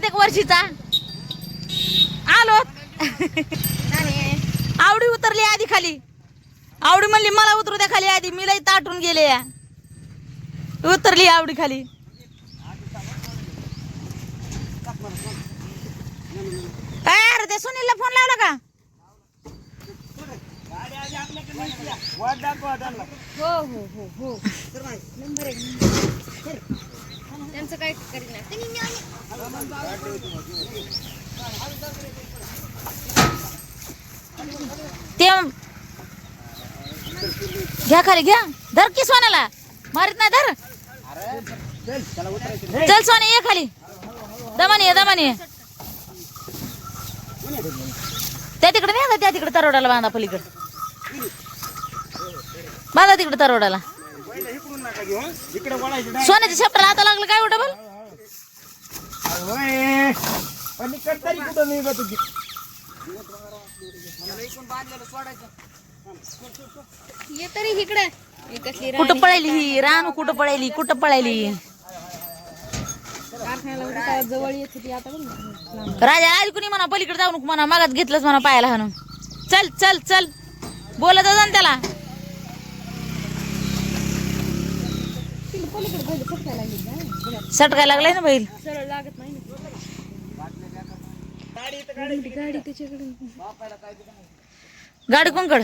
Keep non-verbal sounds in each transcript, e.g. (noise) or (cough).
प्रत्येक वर्षीचा. आलो. आवडी उतरली आधी खाली. आवडी म्हणली मला उतरू द्या खाली आधी मी लई ताटून गेले या. उतरली आवडी खाली. काय अरे ते सुनीलला फोन लावला का? हो हो हो हो. त्यांचं काय ते घ्या खाली घ्या. धर की सोन्याला. मारित नाही धर. चल सोने ये खाली. दमानी ये दमानी. ये त्या तिकडे नाही आता त्या तिकडे तरोडाला बांधा पलीकडे. बांधा तिकडे तरोडाला इकडे वळायचं सोन्याच्या शेपटाला आता लागलं काय डबल होय पण तरी कुठं नाही का तुझी ये तरी इकडे. ही कसली कुठं पळायली ही? रानू कुठं पळायली कुठं पळायली कारखान्याला उडी काय जवळ येत होती आता बघ ना, लांब. राजा आधी कुणी म्हणा पलीकडे जाऊ नको म्हणा मागात घेतलंच म्हणा पायाला हाणून. चल चल चल. बोलत जा ना त्याला तिकडे पलीकडे पहिले फटका लागली का? बघा, सटकाय लागलाय ना बैल? सरळ लागत नाही गाडी त्याच्याकडे गाडी कोणकड?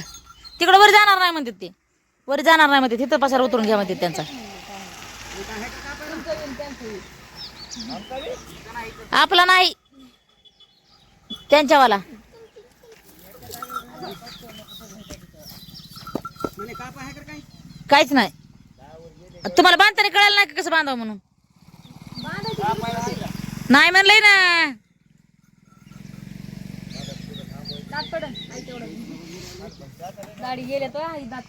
तिकडं वर जाणार नाही म्हणतात ते. वर जाणार नाही म्हणते तिथं पसार उतरून घ्या म्हणते त्यांचा. आपला नाही. त्यांच्यावाला. काहीच नाही. तुम्हाला बांधताना कळालं नाही का कसं बांधावं म्हणून? नाही म्हणलंय ना. दात पडन आई तेवढं गाडी आई दात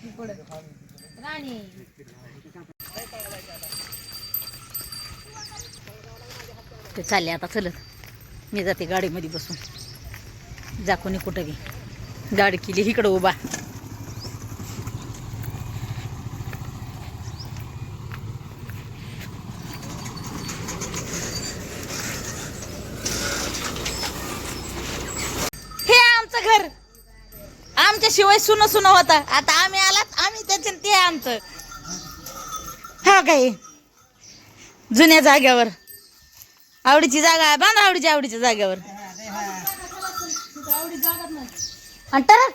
राणी. ते चालले आता चलत मी जाते गाडीमध्ये बसून. जा कोणी कुठं बी. गाडी केली इकडं उभा हे आमचं घर आमच्या शिवाय सुन सुन होता. आता आम्ही आलात आम्ही त्याचे ते आमचं हा काय? जुन्या जाग्यावर आवडीची जागा आहे बांधा आवडीच्या आवडीच्या जागेवर. आणि तर?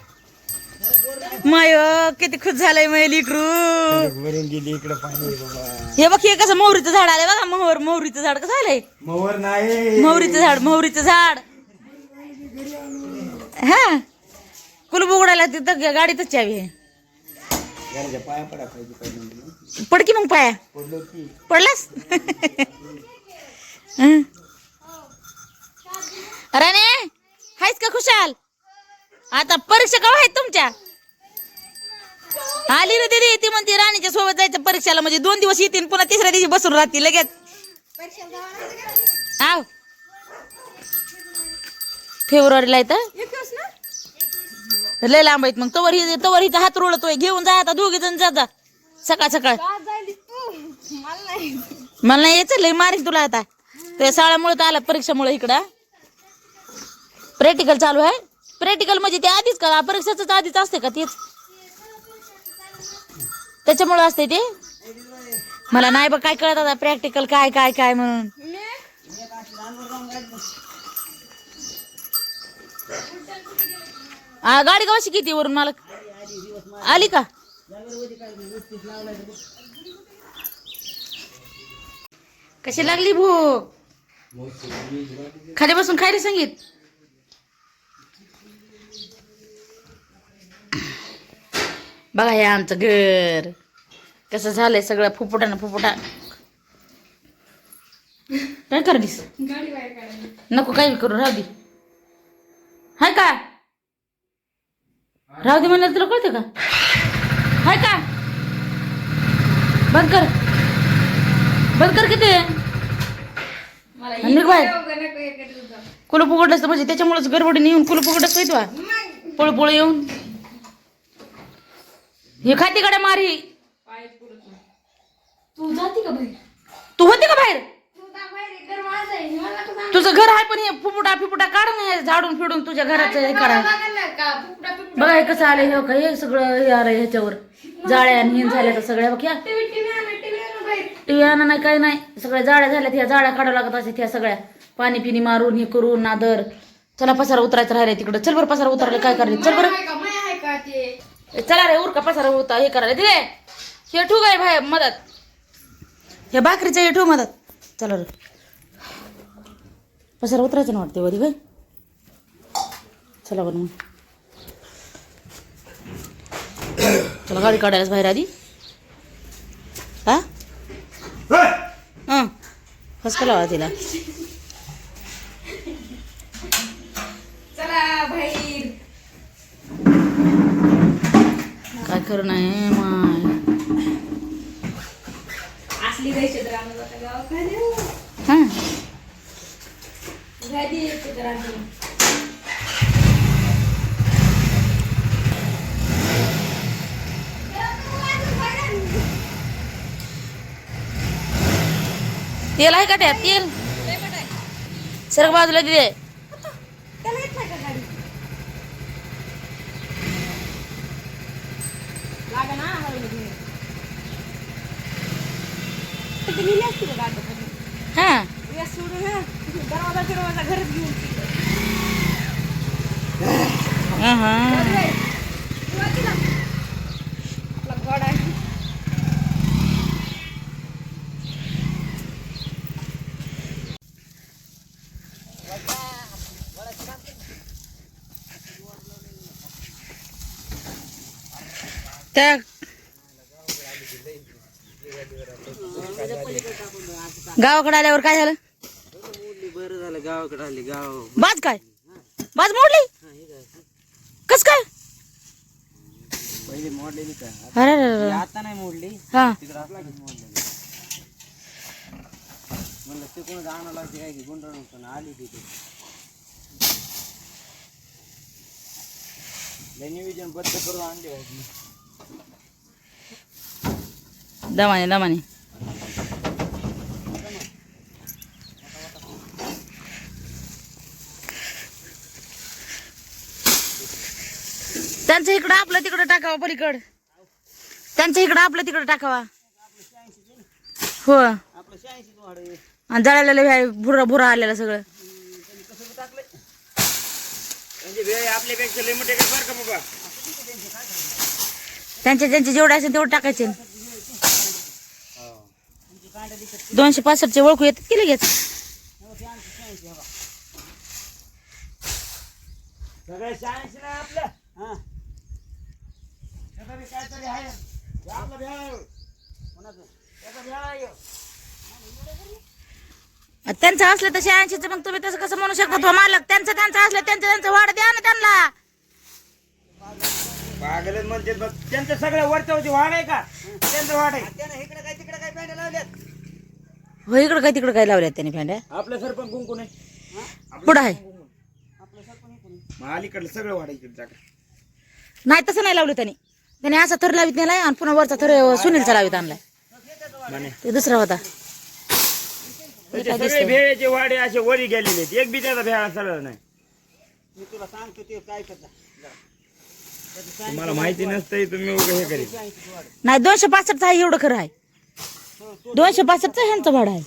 माय किती खुश झालंय मै लिकरू वरून गेली इकडे पाणी बाबा. हे बघ हे कसं मोहरीचं झाड आलंय बघा मोहर मोहरीचं झाड कसं आलंय? मोवर नाही. मोहरीचं झाड मोहरीचं झाड. हा? कुलूप उघडायला तिथं गाडीतच चावी आहे. पाया पडा पाहिजे पहिल्यांदा पड की मग पाया? पडलो की. पडलास? (laughs) हं. राणे हायस का खुशाल? आता परीक्षा केव्हा आहेत तुमच्या? आली ना दीदी ती म्हणते राणीच्या सोबत जायचं परीक्षेला म्हणजे दोन दिवस येतील पुन्हा तिसऱ्या दिवशी बसून राहतील लगेच. आव. फेब्रुवारीला येतं लय लांब आहेत मग. तवर ही तवर हिचा हात रुळतोय. घेऊन जा आता. दोघे जण जा जा. सकाळ सकाळ. मला नाही यायचं लय मारील तुला आता. ते शाळामुळे तर आला परीक्षामुळे इकडं. प्रॅक्टिकल चालू आहे. प्रॅक्टिकल म्हणजे ते आधीच का? परीक्षाच आधीच असते का तेच? त्याच्यामुळे असते ते? मला नाही बघ काय कळत आता प्रॅक्टिकल काय काय काय म्हणून. आ, गाडी कशी किती वरून मला आली का? कशी लागली भूक? खाली बसून खायला संगीत बघा हे आमचं घर. कसं झालंय सगळं फुफुटानं फुफुटा काय करलीस नको काही करू राहू दे. हाय का? राहू दे म्हणलं तुला कळतं का? हाय का? बंद कर. बंद कर किती? निघ बाहेर. कुलूप उघडलं असतं म्हणजे त्याच्यामुळेच गडबडीने येऊन कुलूप उघडच काय तुला? पळ पळ येऊन. हे खाती गड्या मारी. नाही. तू जाती का बाहेर? तू होती का बाहेर? तुझं घर आहे पण हे फुफुटा फिपुटा काढ ना हे झाडून फिडून तुझ्या घराचं हे करा बघा हे कसं आलं हे काय हे सगळं हे आलंय ह्याच्यावर. जाळ्या आणि हिन झाल्या तर सगळ्या बघ या. टीव्ही आणा नाही काय नाही. सगळ्या जाळ्या झाल्यात ह्या जाळ्या काढावं लागत असतात ह्या सगळ्या. पाणी पिणी मारून हे करून नादर. चला पसारा उतरायचं राहिलाय तिकडं. चल बरं पसारा उतरले काय करायचं? चल बरं. चला रे उरका पसारा होता हे करायला. दिले. हे ठू काय भाई मदत. हे भाकरीचं हे ठेव मदत. चला रे. पसारा उतरायचं ना वाटते वरी भाई चला बरं मग. चला गाडी काढायलाच बाहेर आधी. हा? हं! फसका लावा तिला. काय खरं नाही माय. हां गादी येते तर आम्ही तेल आहे का त्यात? तेल? सर बाजूला घेऊन. तिथे हा असती हा हां किंवा तिला आपला घोडा आहे त्या गावाकडे आल्यावर काय झालं? बरं झालं गावाकडे आली गाव बाज काय? बाज मोडली? कस काय? पहिले मोडलेली का अरे अरे अरे. आता नाही मोडली हा. तिकडे असल्याच मोडलेली म्हणलं तिकडून जाणं लागते काय की गुंडळून पण आली तिथे लय नियोजन बद्ध करून आणली पाहिजे दमाने दमाने. त्यांचं इकडं आपलं तिकडं टाकावं पलीकड. त्यांच्या इकडं आपलं तिकडं टाकावा. हो आणि जळालेलं भुरा भुरा आलेलं सगळं. त्यांचे त्यांचे जेवढे असेल तेवढे टाकायचे. दोनशे पासष्टचे ओळखू येतात की लगेच? शहाऐंशी हा. काहीतरी आहे. हे आपलं आहे. कोणाचं? आहे. त्यांचं असलं तर शहाऐंशीचं मग तुम्ही तसं कसं म्हणू शकता? तो मालक त्यांचं त्यांचं असलं त्यांचं त्यांचं वाढ द्या ना त्यांना. पागलच म्हणते बघ त्यांचं सगळं वरच्यावरची वाढ आहे का? त्यांचं वाढ आहे. त्यानं इकडे काय तिकडे काय पॅन्ट लावल्यात? हो इकडं काय तिकडं काय लावल्यात त्यांनी फॅन्ड्या आपलं सरपंच कुंकू आहे. पुढं आहे? मग अलीकडलं सगळं वाढ इकडे जागा. नाही तसं नाही लावलं त्यांनी. त्याने असा थर लावित नेलाय आणि पुन्हा वरचा थर सुनीलचा लावित आणलाय. म्हणे ते दुसरा होता. सगळे भेळेचे वाडे असे वरी गेलेले आहेत. एक बी त्याचा भेळा सरळ नाही. मी तुला सांगतो ते काय तुम्हाला माहिती नसतं तुम्ही हे करीत. नाही दोनशे पासष्टचं आहे एवढं खरं आहे. दोनशे पासष्टचं ह्यांचं भाडं आहे.